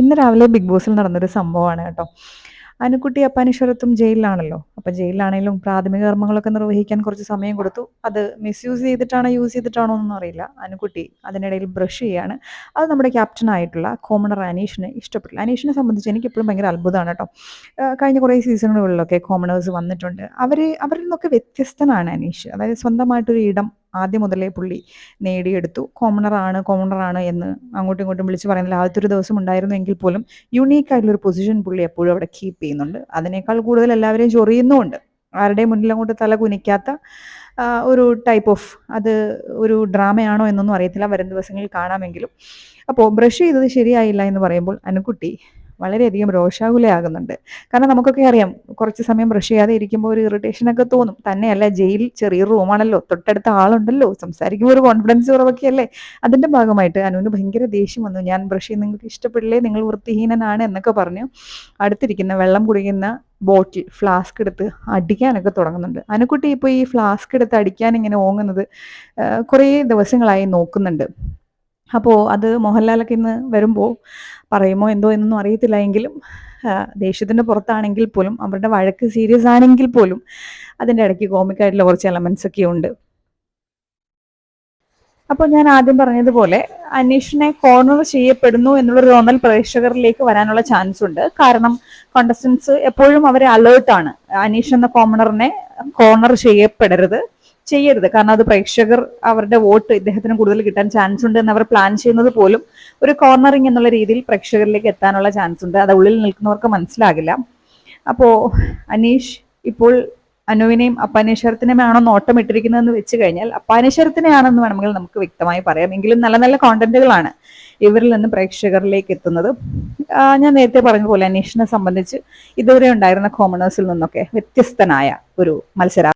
ഇന്ന് രാവിലെ ബിഗ് ബോസിൽ നടന്നൊരു സംഭവമാണ് കേട്ടോ. അനുക്കുട്ടി അപ്പാനീശ്വരത്തും ജയിലിലാണല്ലോ. അപ്പം ജയിലിലാണെങ്കിലും പ്രാഥമിക കർമ്മങ്ങളൊക്കെ നിർവഹിക്കാൻ കുറച്ച് സമയം കൊടുത്തു. അത് മിസ്യൂസ് ചെയ്തിട്ടാണോ യൂസ് ചെയ്തിട്ടാണോ എന്നൊന്നും അറിയില്ല. അനുക്കുട്ടി അതിനിടയിൽ ബ്രഷ് ചെയ്യാണ്. അത് നമ്മുടെ ക്യാപ്റ്റൻ ആയിട്ടുള്ള കോമണർ അനീഷിനെ ഇഷ്ടപ്പെട്ടില്ല. അനീഷിനെ സംബന്ധിച്ച് എനിക്ക് എപ്പോഴും ഭയങ്കര അത്ഭുതമാണ് കേട്ടോ. കഴിഞ്ഞ കുറേ സീസണുകളിലൊക്കെ കോമണേഴ്സ് വന്നിട്ടുണ്ട്. അവർ അവരിൽ നിന്നൊക്കെ വ്യത്യസ്തനാണ് അനീഷ്. അതായത് സ്വന്തമായിട്ടൊരു ഇടം ആദ്യം മുതലേ പുള്ളി നേടിയെടുത്തു. കോമണറാണ് കോമണറാണ് എന്ന് അങ്ങോട്ടും ഇങ്ങോട്ടും വിളിച്ച് പറയുന്നില്ല ആദ്യത്തെ ഒരു ദിവസം ഉണ്ടായിരുന്നു എങ്കിൽ പോലും യുണീക്ക് ആയിട്ടുള്ള ഒരു പൊസിഷൻ പുള്ളി എപ്പോഴും അവിടെ കീപ്പ് ചെയ്യുന്നുണ്ട്. അതിനേക്കാൾ കൂടുതൽ എല്ലാവരെയും ചൊറിയുന്നുമുണ്ട്. ആരുടെയും മുന്നിൽ അങ്ങോട്ട് തല കുനിക്കാത്ത ഒരു ടൈപ്പ് ഓഫ് അത് ഒരു ഡ്രാമയാണോ എന്നൊന്നും അറിയത്തില്ല. വരും ദിവസങ്ങളിൽ കാണാമെങ്കിലും. അപ്പോൾ ബ്രഷ് ചെയ്തത് ശരിയായില്ല എന്ന് പറയുമ്പോൾ അനുക്കുട്ടി വളരെയധികം രോഷാകുലയാകുന്നുണ്ട്. കാരണം നമുക്കൊക്കെ അറിയാം കുറച്ച് സമയം ബ്രഷ് ചെയ്യാതെ ഇരിക്കുമ്പോൾ ഒരു ഇറിറ്റേഷനൊക്കെ തോന്നും. തന്നെയല്ല ജയിൽ ചെറിയ റൂമാണല്ലോ തൊട്ടടുത്ത ആളുണ്ടല്ലോ സംസാരിക്കുമ്പോൾ ഒരു കോൺഫിഡൻസ് കുറവൊക്കെയല്ലേ? അതിന്റെ ഭാഗമായിട്ട് അനുവിന് ഭയങ്കര ദേഷ്യം വന്നു. ഞാൻ ബ്രഷ് ചെയ്യുന്ന നിങ്ങൾക്ക് ഇഷ്ടപ്പെടില്ലേ? നിങ്ങൾ വൃത്തിഹീനനാണ് എന്നൊക്കെ പറഞ്ഞു. അടുത്തിരിക്കുന്ന വെള്ളം കുടിക്കുന്ന ബോട്ടിൽ ഫ്ലാസ്ക് എടുത്ത് അടിക്കാനൊക്കെ തുടങ്ങുന്നുണ്ട്. അനുക്കുട്ടി ഇപ്പോൾ ഈ ഫ്ലാസ്ക് എടുത്ത് അടിക്കാൻ ഇങ്ങനെ ഓങ്ങുന്നത് കുറേ ദിവസങ്ങളായി നോക്കുന്നുണ്ട്. അപ്പോൾ അത് മോഹൻലാലൊക്കെ ഇന്ന് വരുമ്പോൾ പറയുമോ എന്തോ എന്നൊന്നും അറിയത്തില്ല എങ്കിലും ദേഷ്യത്തിന്റെ പുറത്താണെങ്കിൽ പോലും അവരുടെ വഴക്ക് സീരിയസ് ആണെങ്കിൽ പോലും അതിന്റെ ഇടയ്ക്ക് കോമിക്കായിട്ടുള്ള കുറച്ച് എലമെന്റ്സ് ഒക്കെ ഉണ്ട്. അപ്പോൾ ഞാൻ ആദ്യം പറഞ്ഞതുപോലെ അനീഷിനെ കോർണർ ചെയ്യപ്പെടുന്നു എന്നുള്ളൊരു തോന്നൽ പ്രേക്ഷകരിലേക്ക് വരാനുള്ള ചാൻസ് ഉണ്ട്. കാരണം കോണ്ടസ്റ്റൻസ് എപ്പോഴും അവരെ അലേർട്ടാണ് അനീഷ് എന്ന കോമണറിനെ കോർണർ ചെയ്യപ്പെടരുത്. ചെയ്യരുത്. കാരണം അത് പ്രേക്ഷകർ അവരുടെ വോട്ട് ഇദ്ദേഹത്തിന് കൂടുതൽ കിട്ടാൻ ചാൻസ് ഉണ്ട് എന്ന് അവർ പ്ലാൻ ചെയ്യുന്നത് പോലും ഒരു കോർണറിങ് എന്നുള്ള രീതിയിൽ പ്രേക്ഷകരിലേക്ക് എത്താനുള്ള ചാൻസ് ഉണ്ട്. അത് ഉള്ളിൽ നിൽക്കുന്നവർക്ക് മനസ്സിലാകില്ല. അപ്പോ അനീഷ് ഇപ്പോൾ അനുവിനെയും അപ്പാനേശ്വരത്തിനെയുമാണോ നോട്ടം ഇട്ടിരിക്കുന്നതെന്ന് വെച്ച് കഴിഞ്ഞാൽ അപ്പാനേശ്വരത്തിനെയാണെന്ന് വേണമെങ്കിൽ നമുക്ക് വ്യക്തമായി പറയാം. എങ്കിലും നല്ല നല്ല കോണ്ടന്റുകളാണ് ഇവരിൽ നിന്ന് പ്രേക്ഷകരിലേക്ക് എത്തുന്നത്. ഞാൻ നേരത്തെ പറഞ്ഞ പോലെ അനീഷിനെ സംബന്ധിച്ച് ഇതുവരെ ഉണ്ടായിരുന്ന കോമണേഴ്സിൽ നിന്നൊക്കെ വ്യത്യസ്തനായ ഒരു മത്സര